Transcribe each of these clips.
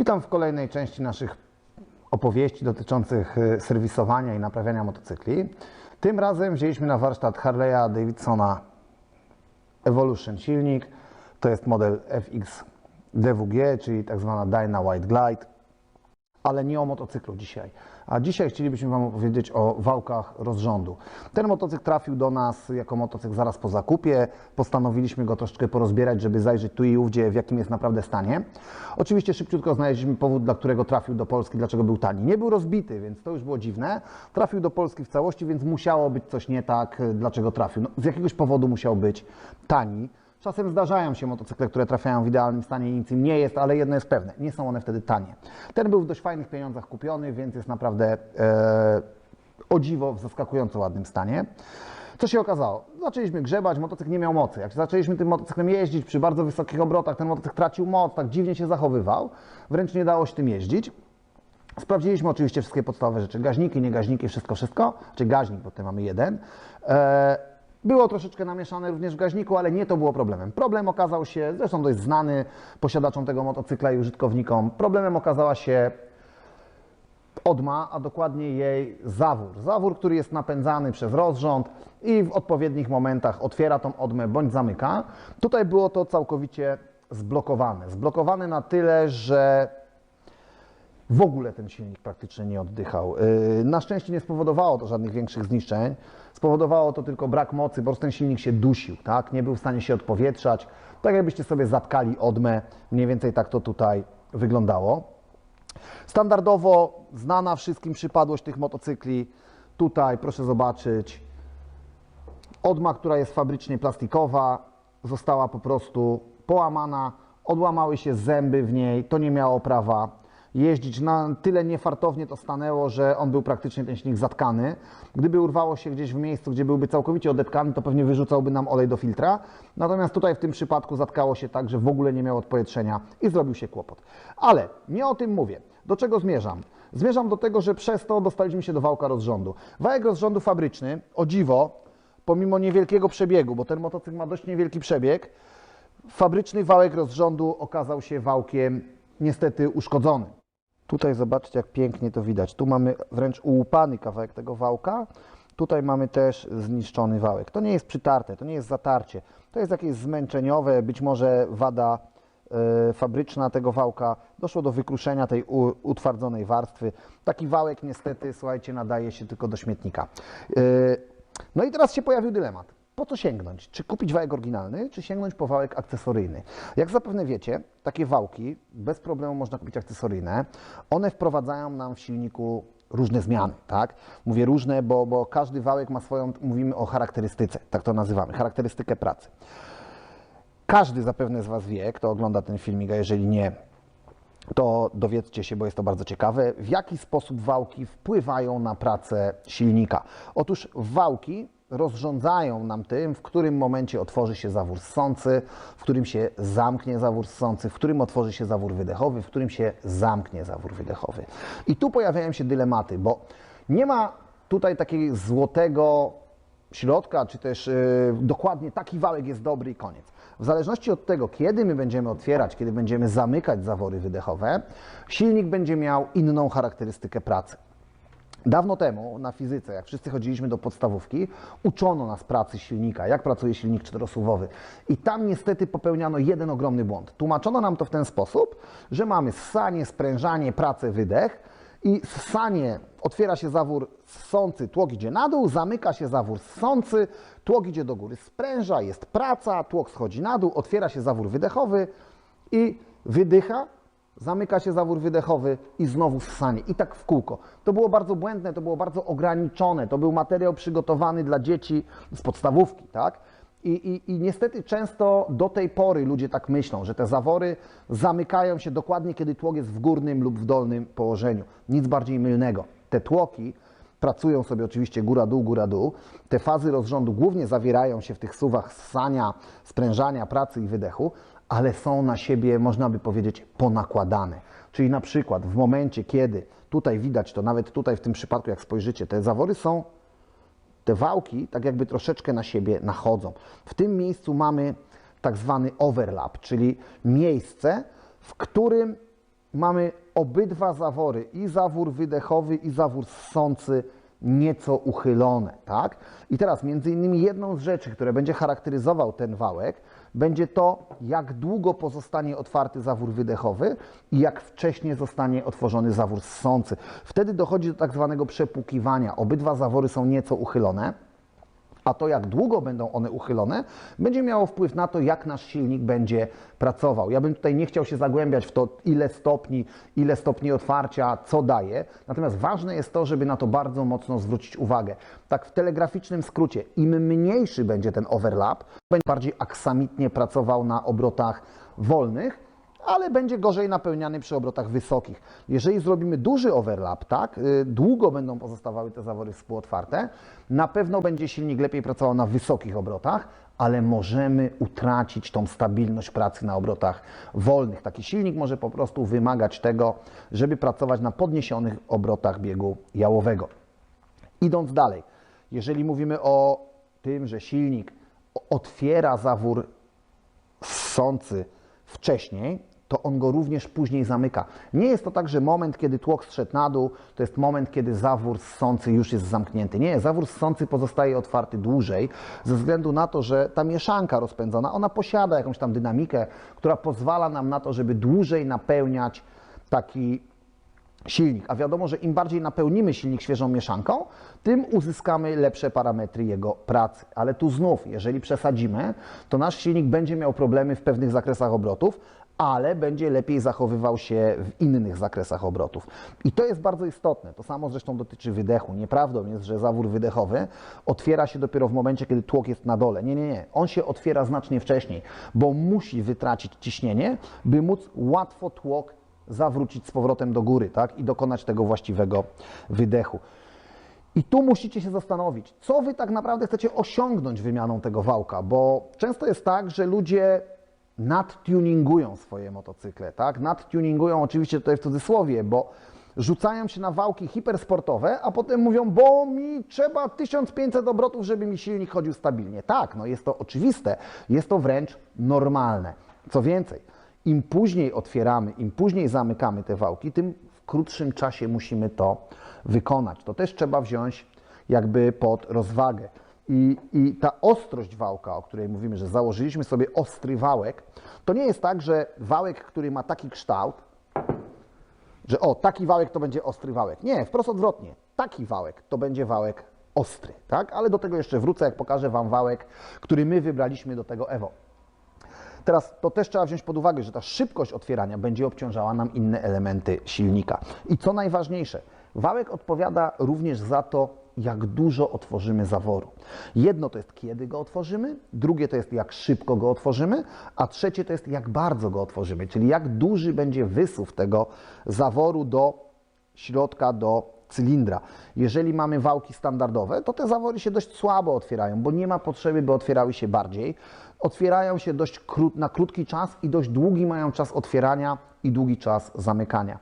Witam w kolejnej części naszych opowieści dotyczących y, serwisowania i naprawiania motocykli. Tym razem wzięliśmy na warsztat Harley'a Davidsona Evolution silnik. To jest model FX DWG, czyli tak zwana Dyna White Glide, ale nie o motocyklu dzisiaj. A dzisiaj chcielibyśmy Wam opowiedzieć o wałkach rozrządu. Ten motocykl trafił do nas jako motocykl zaraz po zakupie. Postanowiliśmy go troszeczkę porozbierać, żeby zajrzeć tu i ówdzie, w jakim jest naprawdę stanie. Oczywiście szybciutko znaleźliśmy powód, dla którego trafił do Polski, dlaczego był tani. Nie był rozbity, więc to już było dziwne. Trafił do Polski w całości, więc musiało być coś nie tak, dlaczego trafił. No, z jakiegoś powodu musiał być tani. Czasem zdarzają się motocykle, które trafiają w idealnym stanie i nic im nie jest, ale jedno jest pewne, nie są one wtedy tanie. Ten był w dość fajnych pieniądzach kupiony, więc jest naprawdę e, o dziwo w zaskakująco ładnym stanie. Co się okazało? Zaczęliśmy grzebać, motocykl nie miał mocy. Jak zaczęliśmy tym motocyklem jeździć przy bardzo wysokich obrotach, ten motocykl tracił moc, tak dziwnie się zachowywał, wręcz nie dało się tym jeździć. Sprawdziliśmy oczywiście wszystkie podstawowe rzeczy, gaźniki, nie gaźniki, wszystko, wszystko, czy gaźnik, bo tutaj mamy jeden. E, było troszeczkę namieszane również w gaźniku, ale nie to było problemem. Problem okazał się, zresztą dość znany posiadaczom tego motocykla i użytkownikom, problemem okazała się odma, a dokładnie jej zawór. Zawór, który jest napędzany przez rozrząd i w odpowiednich momentach otwiera tą odmę bądź zamyka. Tutaj było to całkowicie zblokowane. Zblokowane na tyle, że w ogóle ten silnik praktycznie nie oddychał. Yy, na szczęście nie spowodowało to żadnych większych zniszczeń. Spowodowało to tylko brak mocy, prostu ten silnik się dusił, tak? Nie był w stanie się odpowietrzać. Tak jakbyście sobie zatkali odmę, mniej więcej tak to tutaj wyglądało. Standardowo znana wszystkim przypadłość tych motocykli. Tutaj proszę zobaczyć, odma, która jest fabrycznie plastikowa, została po prostu połamana, odłamały się zęby w niej, to nie miało prawa jeździć. Na tyle niefartownie to stanęło, że on był praktycznie ten silnik zatkany. Gdyby urwało się gdzieś w miejscu, gdzie byłby całkowicie odetkany, to pewnie wyrzucałby nam olej do filtra. Natomiast tutaj w tym przypadku zatkało się tak, że w ogóle nie miało odpowietrzenia i zrobił się kłopot. Ale nie o tym mówię. Do czego zmierzam? Zmierzam do tego, że przez to dostaliśmy się do wałka rozrządu. Wałek rozrządu fabryczny, o dziwo, pomimo niewielkiego przebiegu, bo ten motocykl ma dość niewielki przebieg, fabryczny wałek rozrządu okazał się wałkiem niestety uszkodzony. Tutaj zobaczcie, jak pięknie to widać. Tu mamy wręcz ułupany kawałek tego wałka. Tutaj mamy też zniszczony wałek. To nie jest przytarte, to nie jest zatarcie. To jest jakieś zmęczeniowe, być może wada y, fabryczna tego wałka. Doszło do wykruszenia tej utwardzonej warstwy. Taki wałek niestety, słuchajcie, nadaje się tylko do śmietnika. Y, no i teraz się pojawił dylemat po co sięgnąć? Czy kupić wałek oryginalny, czy sięgnąć po wałek akcesoryjny? Jak zapewne wiecie, takie wałki bez problemu można kupić akcesoryjne. One wprowadzają nam w silniku różne zmiany, tak? Mówię różne, bo, bo każdy wałek ma swoją, mówimy o charakterystyce, tak to nazywamy, charakterystykę pracy. Każdy zapewne z Was wie, kto ogląda ten filmik, a jeżeli nie, to dowiedzcie się, bo jest to bardzo ciekawe, w jaki sposób wałki wpływają na pracę silnika. Otóż wałki rozrządzają nam tym, w którym momencie otworzy się zawór ssący, w którym się zamknie zawór ssący, w którym otworzy się zawór wydechowy, w którym się zamknie zawór wydechowy. I tu pojawiają się dylematy, bo nie ma tutaj takiego złotego środka, czy też yy, dokładnie taki wałek jest dobry i koniec. W zależności od tego, kiedy my będziemy otwierać, kiedy będziemy zamykać zawory wydechowe, silnik będzie miał inną charakterystykę pracy. Dawno temu na fizyce, jak wszyscy chodziliśmy do podstawówki, uczono nas pracy silnika, jak pracuje silnik czterosuwowy. I tam niestety popełniano jeden ogromny błąd. Tłumaczono nam to w ten sposób, że mamy ssanie, sprężanie, pracę, wydech i ssanie otwiera się zawór ssący, tłok idzie na dół, zamyka się zawór ssący, tłok idzie do góry, spręża, jest praca, tłok schodzi na dół, otwiera się zawór wydechowy i wydycha, zamyka się zawór wydechowy i znowu ssanie. I tak w kółko. To było bardzo błędne, to było bardzo ograniczone. To był materiał przygotowany dla dzieci z podstawówki, tak? I, i, I niestety często do tej pory ludzie tak myślą, że te zawory zamykają się dokładnie, kiedy tłok jest w górnym lub w dolnym położeniu. Nic bardziej mylnego. Te tłoki pracują sobie oczywiście góra-dół, góra-dół. Te fazy rozrządu głównie zawierają się w tych suwach ssania, sprężania, pracy i wydechu, ale są na siebie, można by powiedzieć, ponakładane. Czyli na przykład w momencie, kiedy tutaj widać to, nawet tutaj w tym przypadku, jak spojrzycie, te zawory są, te wałki tak jakby troszeczkę na siebie nachodzą. W tym miejscu mamy tak zwany overlap, czyli miejsce, w którym mamy obydwa zawory, i zawór wydechowy, i zawór ssący, nieco uchylone, tak? I teraz między innymi jedną z rzeczy, które będzie charakteryzował ten wałek, będzie to, jak długo pozostanie otwarty zawór wydechowy i jak wcześnie zostanie otworzony zawór ssący. Wtedy dochodzi do tak zwanego przepłukiwania. Obydwa zawory są nieco uchylone. A to, jak długo będą one uchylone, będzie miało wpływ na to, jak nasz silnik będzie pracował. Ja bym tutaj nie chciał się zagłębiać w to, ile stopni, ile stopni otwarcia, co daje. Natomiast ważne jest to, żeby na to bardzo mocno zwrócić uwagę. Tak w telegraficznym skrócie, im mniejszy będzie ten overlap, będzie bardziej aksamitnie pracował na obrotach wolnych, ale będzie gorzej napełniany przy obrotach wysokich. Jeżeli zrobimy duży overlap, tak, y, długo będą pozostawały te zawory współotwarte, na pewno będzie silnik lepiej pracował na wysokich obrotach, ale możemy utracić tą stabilność pracy na obrotach wolnych. Taki silnik może po prostu wymagać tego, żeby pracować na podniesionych obrotach biegu jałowego. Idąc dalej, jeżeli mówimy o tym, że silnik otwiera zawór ssący wcześniej, to on go również później zamyka. Nie jest to tak, że moment, kiedy tłok zszedł na dół, to jest moment, kiedy zawór ssący już jest zamknięty. Nie, zawór ssący pozostaje otwarty dłużej, ze względu na to, że ta mieszanka rozpędzona, ona posiada jakąś tam dynamikę, która pozwala nam na to, żeby dłużej napełniać taki silnik. A wiadomo, że im bardziej napełnimy silnik świeżą mieszanką, tym uzyskamy lepsze parametry jego pracy. Ale tu znów, jeżeli przesadzimy, to nasz silnik będzie miał problemy w pewnych zakresach obrotów, ale będzie lepiej zachowywał się w innych zakresach obrotów. I to jest bardzo istotne. To samo zresztą dotyczy wydechu. Nieprawdą jest, że zawór wydechowy otwiera się dopiero w momencie, kiedy tłok jest na dole. Nie, nie, nie. On się otwiera znacznie wcześniej, bo musi wytracić ciśnienie, by móc łatwo tłok zawrócić z powrotem do góry, tak? I dokonać tego właściwego wydechu. I tu musicie się zastanowić, co wy tak naprawdę chcecie osiągnąć wymianą tego wałka, bo często jest tak, że ludzie nadtuningują swoje motocykle, tak? Nadtuningują oczywiście tutaj w cudzysłowie, bo rzucają się na wałki hipersportowe, a potem mówią, bo mi trzeba 1500 obrotów, żeby mi silnik chodził stabilnie. Tak, no jest to oczywiste, jest to wręcz normalne. Co więcej, im później otwieramy, im później zamykamy te wałki, tym w krótszym czasie musimy to wykonać. To też trzeba wziąć jakby pod rozwagę. I, I ta ostrość wałka, o której mówimy, że założyliśmy sobie ostry wałek, to nie jest tak, że wałek, który ma taki kształt, że o, taki wałek to będzie ostry wałek. Nie, wprost odwrotnie. Taki wałek to będzie wałek ostry, tak? Ale do tego jeszcze wrócę, jak pokażę Wam wałek, który my wybraliśmy do tego Evo. Teraz to też trzeba wziąć pod uwagę, że ta szybkość otwierania będzie obciążała nam inne elementy silnika. I co najważniejsze, wałek odpowiada również za to, jak dużo otworzymy zaworu. Jedno to jest kiedy go otworzymy, drugie to jest jak szybko go otworzymy, a trzecie to jest jak bardzo go otworzymy, czyli jak duży będzie wysuw tego zaworu do środka, do cylindra. Jeżeli mamy wałki standardowe, to te zawory się dość słabo otwierają, bo nie ma potrzeby, by otwierały się bardziej. Otwierają się dość krót, na krótki czas i dość długi mają czas otwierania i długi czas zamykania.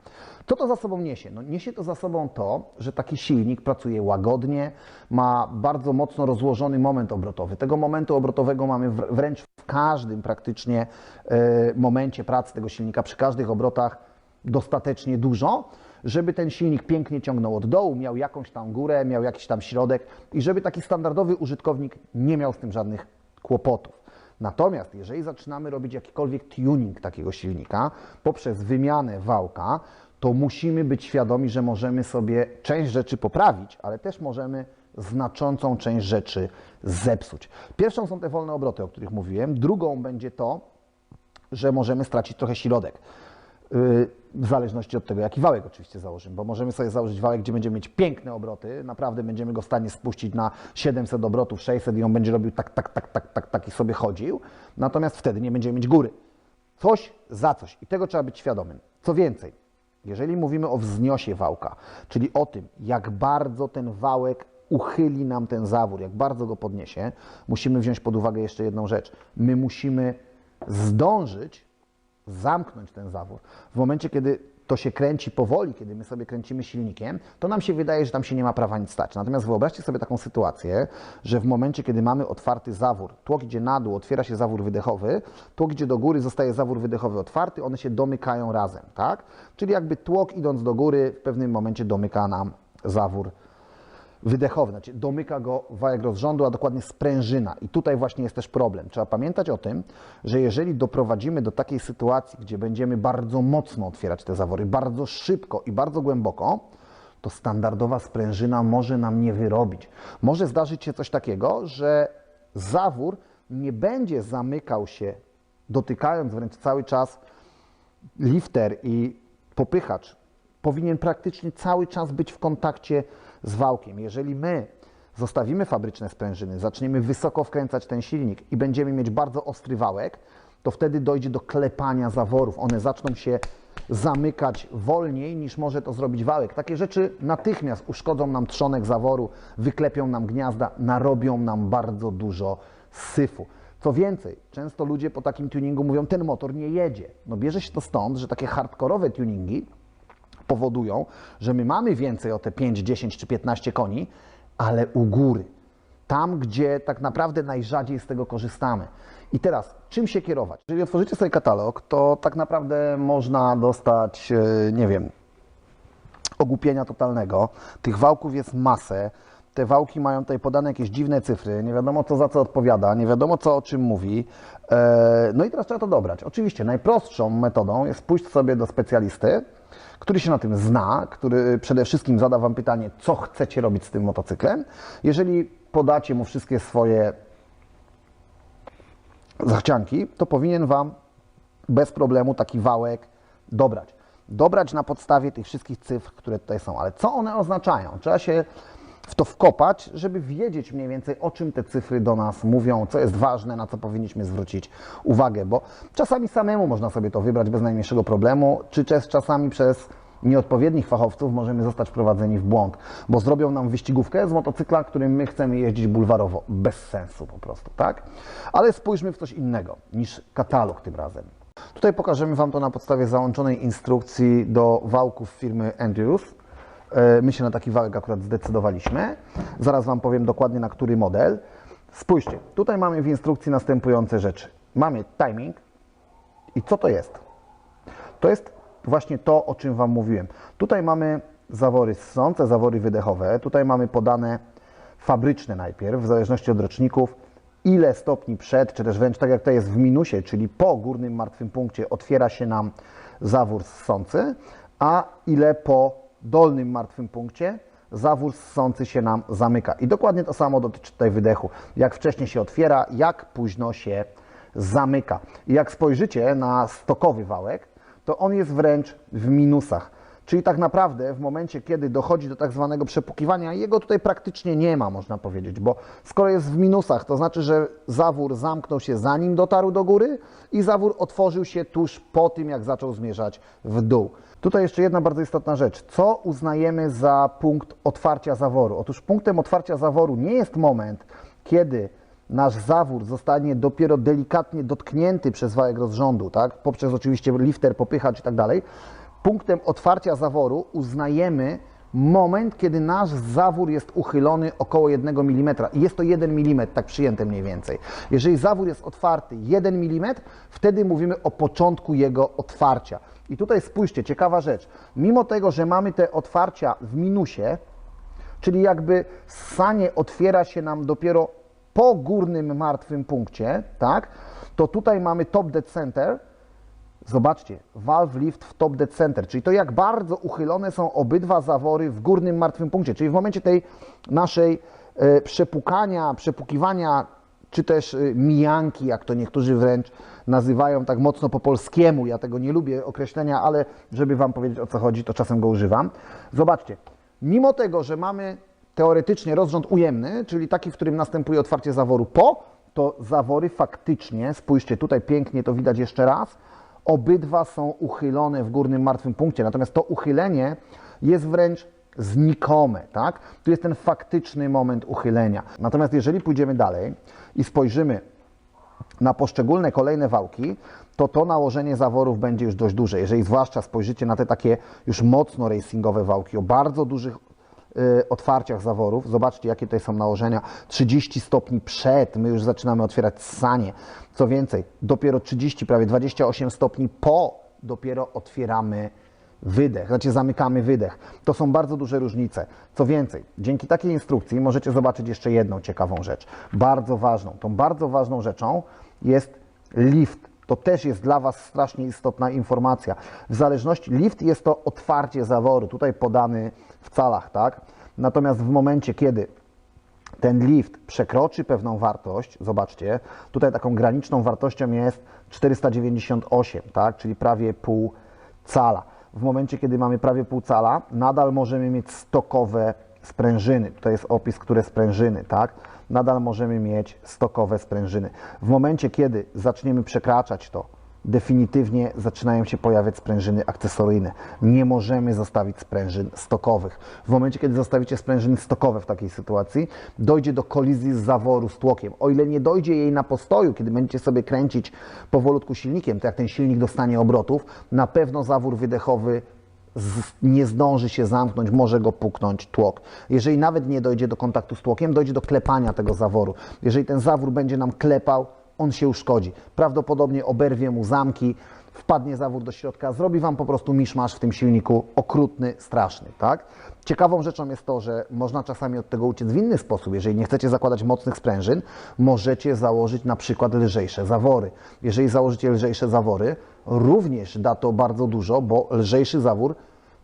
Co to za sobą niesie? No, niesie to za sobą to, że taki silnik pracuje łagodnie, ma bardzo mocno rozłożony moment obrotowy. Tego momentu obrotowego mamy wręcz w każdym praktycznie e, momencie pracy tego silnika, przy każdych obrotach dostatecznie dużo, żeby ten silnik pięknie ciągnął od dołu, miał jakąś tam górę, miał jakiś tam środek i żeby taki standardowy użytkownik nie miał z tym żadnych kłopotów. Natomiast jeżeli zaczynamy robić jakikolwiek tuning takiego silnika poprzez wymianę wałka, to musimy być świadomi, że możemy sobie część rzeczy poprawić, ale też możemy znaczącą część rzeczy zepsuć. Pierwszą są te wolne obroty, o których mówiłem. Drugą będzie to, że możemy stracić trochę środek. W zależności od tego, jaki wałek oczywiście założymy, bo możemy sobie założyć wałek, gdzie będziemy mieć piękne obroty, naprawdę będziemy go w stanie spuścić na 700 obrotów, 600 i on będzie robił tak, tak, tak, tak, tak, tak i sobie chodził, natomiast wtedy nie będziemy mieć góry. Coś za coś i tego trzeba być świadomym. Co więcej, jeżeli mówimy o wzniosie wałka, czyli o tym, jak bardzo ten wałek uchyli nam ten zawór, jak bardzo go podniesie, musimy wziąć pod uwagę jeszcze jedną rzecz. My musimy zdążyć zamknąć ten zawór. W momencie, kiedy to się kręci powoli, kiedy my sobie kręcimy silnikiem, to nam się wydaje, że tam się nie ma prawa nic stać. Natomiast wyobraźcie sobie taką sytuację, że w momencie, kiedy mamy otwarty zawór, tłok idzie na dół, otwiera się zawór wydechowy, tłok idzie do góry, zostaje zawór wydechowy otwarty, one się domykają razem, tak? Czyli jakby tłok idąc do góry w pewnym momencie domyka nam zawór wydechowy, znaczy domyka go wałek rozrządu, a dokładnie sprężyna. I tutaj właśnie jest też problem. Trzeba pamiętać o tym, że jeżeli doprowadzimy do takiej sytuacji, gdzie będziemy bardzo mocno otwierać te zawory, bardzo szybko i bardzo głęboko, to standardowa sprężyna może nam nie wyrobić. Może zdarzyć się coś takiego, że zawór nie będzie zamykał się, dotykając wręcz cały czas lifter i popychacz powinien praktycznie cały czas być w kontakcie z wałkiem. Jeżeli my zostawimy fabryczne sprężyny, zaczniemy wysoko wkręcać ten silnik i będziemy mieć bardzo ostry wałek, to wtedy dojdzie do klepania zaworów. One zaczną się zamykać wolniej niż może to zrobić wałek. Takie rzeczy natychmiast uszkodzą nam trzonek zaworu, wyklepią nam gniazda, narobią nam bardzo dużo syfu. Co więcej, często ludzie po takim tuningu mówią, ten motor nie jedzie. No bierze się to stąd, że takie hardkorowe tuningi powodują, że my mamy więcej o te 5, 10 czy 15 koni, ale u góry. Tam, gdzie tak naprawdę najrzadziej z tego korzystamy. I teraz, czym się kierować? Jeżeli otworzycie sobie katalog, to tak naprawdę można dostać, e, nie wiem, ogłupienia totalnego. Tych wałków jest masę. Te wałki mają tutaj podane jakieś dziwne cyfry, nie wiadomo co za co odpowiada, nie wiadomo co o czym mówi. E, No i teraz trzeba to dobrać. Oczywiście najprostszą metodą jest pójść sobie do specjalisty, który się na tym zna, który przede wszystkim zada Wam pytanie, co chcecie robić z tym motocyklem. Jeżeli podacie mu wszystkie swoje zachcianki, to powinien Wam bez problemu taki wałek dobrać. Dobrać na podstawie tych wszystkich cyfr, które tutaj są. Ale co one oznaczają? Trzeba się w to wkopać, żeby wiedzieć mniej więcej, o czym te cyfry do nas mówią, co jest ważne, na co powinniśmy zwrócić uwagę, bo czasami samemu można sobie to wybrać bez najmniejszego problemu, czy też czasami przez nieodpowiednich fachowców możemy zostać wprowadzeni w błąd, bo zrobią nam wyścigówkę z motocykla, którym my chcemy jeździć bulwarowo. Bez sensu po prostu, tak? Ale spójrzmy w coś innego niż katalog tym razem. Tutaj pokażemy Wam to na podstawie załączonej instrukcji do wałków firmy Andrews. E, My się na taki wałek akurat zdecydowaliśmy. Zaraz Wam powiem dokładnie na który model. Spójrzcie, tutaj mamy w instrukcji następujące rzeczy. Mamy timing i co to jest? To jest właśnie to, o czym Wam mówiłem. Tutaj mamy zawory ssące, zawory wydechowe. Tutaj mamy podane fabryczne najpierw, w zależności od roczników, ile stopni przed, czy też wręcz tak jak to jest w minusie, czyli po górnym martwym punkcie otwiera się nam zawór ssący, a ile po dolnym martwym punkcie zawór ssący się nam zamyka. I dokładnie to samo dotyczy tutaj wydechu. Jak wcześniej się otwiera, jak późno się zamyka. I jak spojrzycie na stokowy wałek, to on jest wręcz w minusach. Czyli tak naprawdę w momencie, kiedy dochodzi do tak zwanego przepukiwania, jego tutaj praktycznie nie ma, można powiedzieć, bo skoro jest w minusach, to znaczy, że zawór zamknął się zanim dotarł do góry i zawór otworzył się tuż po tym, jak zaczął zmierzać w dół. Tutaj jeszcze jedna bardzo istotna rzecz. Co uznajemy za punkt otwarcia zaworu? Otóż punktem otwarcia zaworu nie jest moment, kiedy nasz zawór zostanie dopiero delikatnie dotknięty przez wałek rozrządu, tak? poprzez oczywiście lifter, popychacz i tak dalej. Punktem otwarcia zaworu uznajemy moment, kiedy nasz zawór jest uchylony około 1 mm. Jest to 1 mm, tak przyjęte mniej więcej. Jeżeli zawór jest otwarty 1 mm, wtedy mówimy o początku jego otwarcia. I tutaj spójrzcie, ciekawa rzecz. Mimo tego, że mamy te otwarcia w minusie, czyli jakby ssanie otwiera się nam dopiero po górnym martwym punkcie, tak? To tutaj mamy top dead center. Zobaczcie, valve lift w top dead center, czyli to jak bardzo uchylone są obydwa zawory w górnym martwym punkcie, czyli w momencie tej naszej e, przepukania, przepukiwania, czy też e, mijanki, jak to niektórzy wręcz nazywają tak mocno po polskiemu. Ja tego nie lubię określenia, ale żeby Wam powiedzieć o co chodzi, to czasem go używam. Zobaczcie, mimo tego, że mamy teoretycznie rozrząd ujemny, czyli taki, w którym następuje otwarcie zaworu po, to zawory faktycznie, spójrzcie, tutaj pięknie to widać jeszcze raz, obydwa są uchylone w górnym martwym punkcie, natomiast to uchylenie jest wręcz znikome, tak? Tu jest ten faktyczny moment uchylenia. Natomiast jeżeli pójdziemy dalej i spojrzymy na poszczególne kolejne wałki, to to nałożenie zaworów będzie już dość duże. Jeżeli zwłaszcza spojrzycie na te takie już mocno racingowe wałki o bardzo dużych otwarciach zaworów, zobaczcie jakie tutaj są nałożenia. 30 stopni przed, my już zaczynamy otwierać sanie. Co więcej, dopiero 30, prawie 28 stopni po dopiero otwieramy wydech, znaczy zamykamy wydech. To są bardzo duże różnice. Co więcej, dzięki takiej instrukcji możecie zobaczyć jeszcze jedną ciekawą rzecz, bardzo ważną. Tą bardzo ważną rzeczą jest lift. To też jest dla Was strasznie istotna informacja. W zależności, lift jest to otwarcie zaworu, tutaj podany w calach, tak? Natomiast w momencie, kiedy ten lift przekroczy pewną wartość, zobaczcie, tutaj taką graniczną wartością jest 498, tak? czyli prawie pół cala. W momencie, kiedy mamy prawie pół cala, nadal możemy mieć stokowe sprężyny. Tutaj jest opis, które sprężyny, tak? Nadal możemy mieć stokowe sprężyny. W momencie, kiedy zaczniemy przekraczać to, definitywnie zaczynają się pojawiać sprężyny akcesoryjne. Nie możemy zostawić sprężyn stokowych. W momencie, kiedy zostawicie sprężyny stokowe w takiej sytuacji, dojdzie do kolizji z zaworu z tłokiem. O ile nie dojdzie jej na postoju, kiedy będziecie sobie kręcić powolutku silnikiem, to jak ten silnik dostanie obrotów, na pewno zawór wydechowy nie zdąży się zamknąć, może go puknąć tłok. Jeżeli nawet nie dojdzie do kontaktu z tłokiem, dojdzie do klepania tego zaworu. Jeżeli ten zawór będzie nam klepał, on się uszkodzi. Prawdopodobnie oberwie mu zamki, wpadnie zawór do środka, zrobi Wam po prostu miszmasz w tym silniku okrutny, straszny, tak? Ciekawą rzeczą jest to, że można czasami od tego uciec w inny sposób. Jeżeli nie chcecie zakładać mocnych sprężyn, możecie założyć na przykład lżejsze zawory. Jeżeli założycie lżejsze zawory, również da to bardzo dużo, bo lżejszy zawór,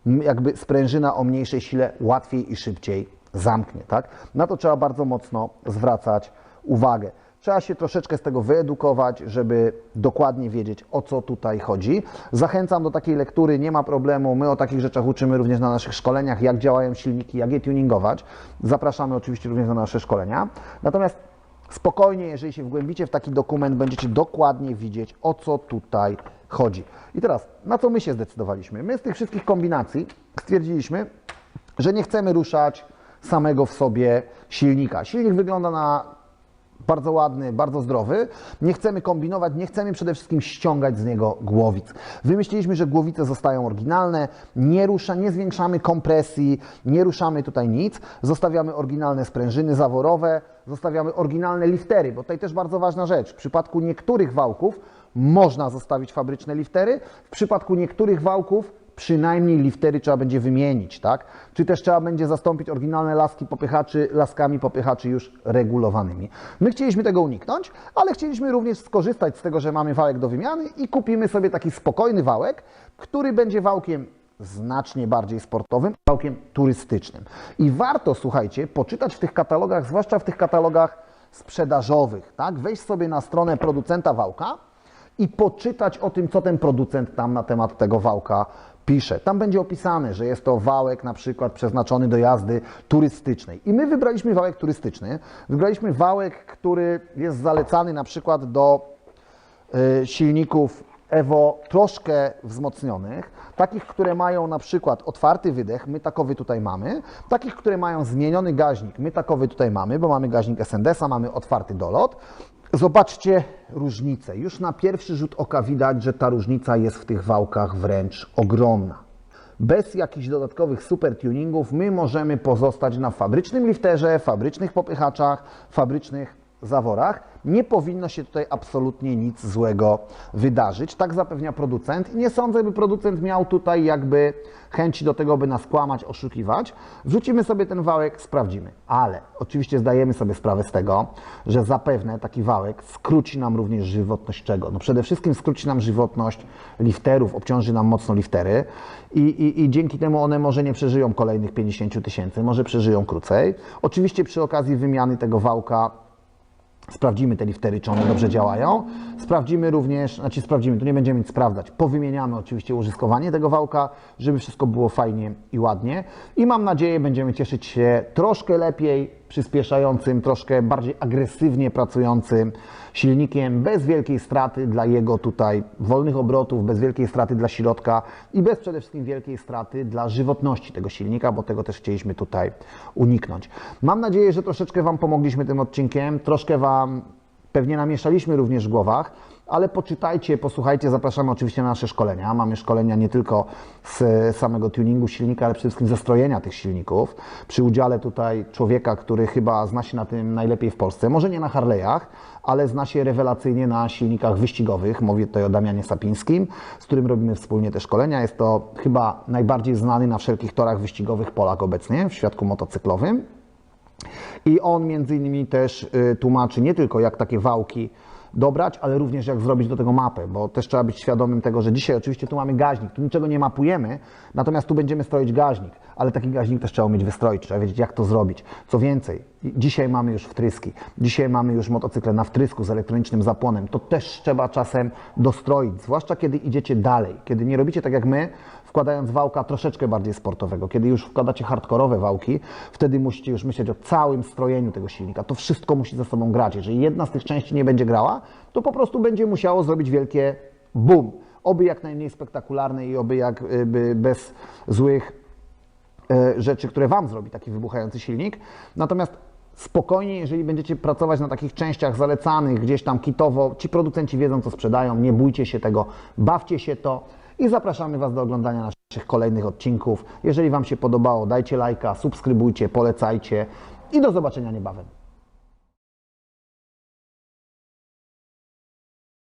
jakby sprężyna o mniejszej sile łatwiej i szybciej zamknie, tak? Na to trzeba bardzo mocno zwracać uwagę. Trzeba się troszeczkę z tego wyedukować, żeby dokładnie wiedzieć, o co tutaj chodzi. Zachęcam do takiej lektury, nie ma problemu. My o takich rzeczach uczymy również na naszych szkoleniach, jak działają silniki, jak je tuningować. Zapraszamy oczywiście również na nasze szkolenia. Natomiast spokojnie, jeżeli się wgłębicie w taki dokument, będziecie dokładnie widzieć, o co tutaj chodzi. I teraz, na co my się zdecydowaliśmy? My z tych wszystkich kombinacji stwierdziliśmy, że nie chcemy ruszać samego w sobie silnika. Silnik wygląda na bardzo ładny, bardzo zdrowy. Nie chcemy kombinować, nie chcemy przede wszystkim ściągać z niego głowic. Wymyśliliśmy, że głowice zostają oryginalne, nie rusza, nie zwiększamy kompresji, nie ruszamy tutaj nic, zostawiamy oryginalne sprężyny zaworowe, zostawiamy oryginalne liftery, bo tutaj też bardzo ważna rzecz. W przypadku niektórych wałków można zostawić fabryczne liftery, w przypadku niektórych wałków przynajmniej liftery trzeba będzie wymienić, tak? Czy też trzeba będzie zastąpić oryginalne laski popychaczy laskami popychaczy już regulowanymi. My chcieliśmy tego uniknąć, ale chcieliśmy również skorzystać z tego, że mamy wałek do wymiany i kupimy sobie taki spokojny wałek, który będzie wałkiem znacznie bardziej sportowym, wałkiem turystycznym. I warto, słuchajcie, poczytać w tych katalogach, zwłaszcza w tych katalogach sprzedażowych, tak? Wejść sobie na stronę producenta wałka i poczytać o tym, co ten producent tam na temat tego wałka pisze. Tam będzie opisane, że jest to wałek na przykład przeznaczony do jazdy turystycznej. I my wybraliśmy wałek turystyczny. Wybraliśmy wałek, który jest zalecany na przykład do y, silników Evo troszkę wzmocnionych, takich, które mają na przykład otwarty wydech, my takowy tutaj mamy, takich, które mają zmieniony gaźnik, my takowy tutaj mamy, bo mamy gaźnik SNDS-a, mamy otwarty dolot. Zobaczcie różnicę. Już na pierwszy rzut oka widać, że ta różnica jest w tych wałkach wręcz ogromna. Bez jakichś dodatkowych super tuningów my możemy pozostać na fabrycznym lifterze, fabrycznych popychaczach, fabrycznych zaworach. Nie powinno się tutaj absolutnie nic złego wydarzyć. Tak zapewnia producent i nie sądzę, by producent miał tutaj jakby chęci do tego, by nas kłamać, oszukiwać. Wrzucimy sobie ten wałek, sprawdzimy. Ale oczywiście zdajemy sobie sprawę z tego, że zapewne taki wałek skróci nam również żywotność czego? No przede wszystkim skróci nam żywotność lifterów, obciąży nam mocno liftery i, i, i dzięki temu one może nie przeżyją kolejnych 50 tysięcy, może przeżyją krócej. Oczywiście przy okazji wymiany tego wałka Sprawdzimy te liftery, czy one dobrze działają. Sprawdzimy również, znaczy sprawdzimy, tu nie będziemy nic sprawdzać. Powymieniamy oczywiście użytkowanie tego wałka, żeby wszystko było fajnie i ładnie. I mam nadzieję, będziemy cieszyć się troszkę lepiej, przyspieszającym, troszkę bardziej agresywnie pracującym silnikiem, bez wielkiej straty dla jego tutaj wolnych obrotów, bez wielkiej straty dla środka i bez przede wszystkim wielkiej straty dla żywotności tego silnika, bo tego też chcieliśmy tutaj uniknąć. Mam nadzieję, że troszeczkę Wam pomogliśmy tym odcinkiem, troszkę Wam pewnie namieszaliśmy również w głowach, ale poczytajcie, posłuchajcie, zapraszamy oczywiście na nasze szkolenia. Mamy szkolenia nie tylko z samego tuningu silnika, ale przede wszystkim ze strojenia tych silników. Przy udziale tutaj człowieka, który chyba zna się na tym najlepiej w Polsce. Może nie na Harley'ach, ale zna się rewelacyjnie na silnikach wyścigowych. Mówię tutaj o Damianie Sapińskim, z którym robimy wspólnie te szkolenia. Jest to chyba najbardziej znany na wszelkich torach wyścigowych Polak obecnie w świadku motocyklowym. I on między innymi też y, tłumaczy nie tylko jak takie wałki dobrać, ale również jak zrobić do tego mapę, bo też trzeba być świadomym tego, że dzisiaj oczywiście tu mamy gaźnik, tu niczego nie mapujemy, natomiast tu będziemy stroić gaźnik, ale taki gaźnik też trzeba umieć wystroić, trzeba wiedzieć jak to zrobić. Co więcej, dzisiaj mamy już wtryski, dzisiaj mamy już motocykle na wtrysku z elektronicznym zapłonem, to też trzeba czasem dostroić, zwłaszcza kiedy idziecie dalej, kiedy nie robicie tak jak my, wkładając wałka troszeczkę bardziej sportowego. Kiedy już wkładacie hardkorowe wałki, wtedy musicie już myśleć o całym strojeniu tego silnika. To wszystko musi ze sobą grać. Jeżeli jedna z tych części nie będzie grała, to po prostu będzie musiało zrobić wielkie boom. Oby jak najmniej spektakularne i oby jakby bez złych e, rzeczy, które Wam zrobi taki wybuchający silnik. Natomiast spokojnie, jeżeli będziecie pracować na takich częściach zalecanych, gdzieś tam kitowo, ci producenci wiedzą, co sprzedają, nie bójcie się tego, bawcie się to i zapraszamy Was do oglądania naszych kolejnych odcinków. Jeżeli Wam się podobało, dajcie lajka, subskrybujcie, polecajcie i do zobaczenia niebawem.